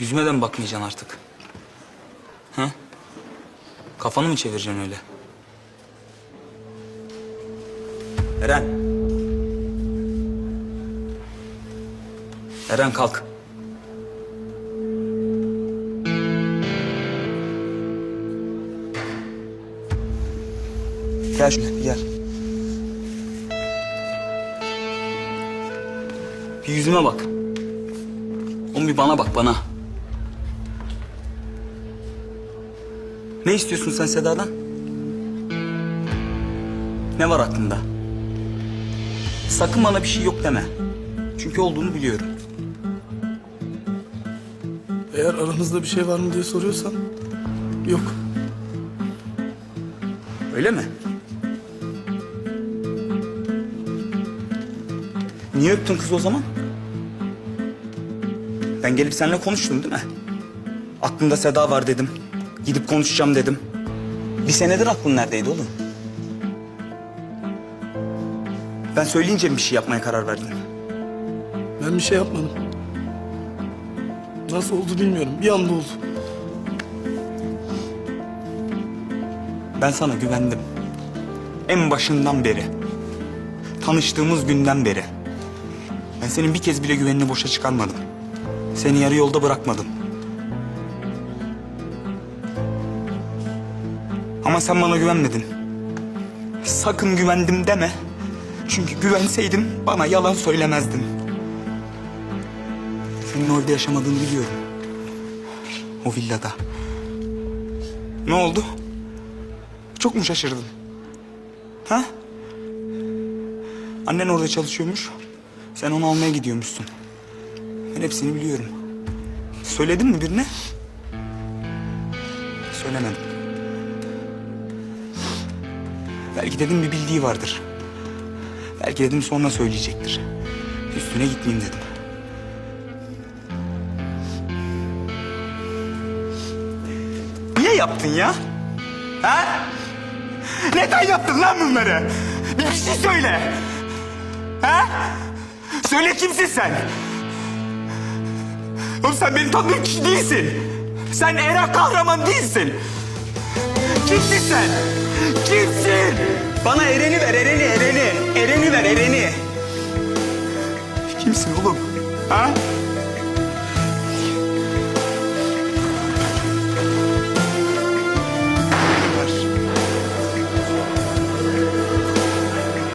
Yüzüme de mi bakmayacaksın artık? Ha? Kafanı mı çevireceksin öyle? Eren. Eren kalk. Gel şöyle gel. Bir yüzüme bak. Oğlum bir bana bak bana. Ne istiyorsun sen Seda'dan? Ne var aklında? Sakın bana bir şey yok deme. Çünkü olduğunu biliyorum. Eğer aramızda bir şey var mı diye soruyorsan yok. Öyle mi? Niye öptün kız o zaman? Ben gelip seninle konuştum değil mi? Aklımda Seda var dedim. Gidip konuşacağım dedim. Bir senedir aklın neredeydi oğlum? Ben söyleyince mi bir şey yapmaya karar verdin? Ben bir şey yapmadım. Nasıl oldu bilmiyorum. Bir anda oldu. Ben sana güvendim. En başından beri. Tanıştığımız günden beri. Ben senin bir kez bile güvenini boşa çıkarmadım. Seni yarı yolda bırakmadım. Ama sen bana güvenmedin. Sakın güvendim deme. Çünkü güvenseydim bana yalan söylemezdin. Senin orada yaşamadığını biliyorum. O villada. Ne oldu? Çok mu şaşırdın? Ha? Annen orada çalışıyormuş. Sen onu almaya gidiyormuşsun. Ben hepsini biliyorum. Söyledin mi birine? Söylemedim. Belki dedim bir bildiği vardır. Belki dedim sonra söyleyecektir. Üstüne gitmeyeyim dedim. Niye yaptın ya? Ha? Neden yaptın lan bunları? Bir şey söyle. Ha? Söyle kimsin sen? Oğlum sen benim tanıdığım kişi değilsin. Sen Eren kahraman değilsin. Kimsin sen? Kimsin? Bana Eren'i ver, Eren'i, Eren'i. Eren'i ver, Eren'i. Kimsin oğlum? Ha?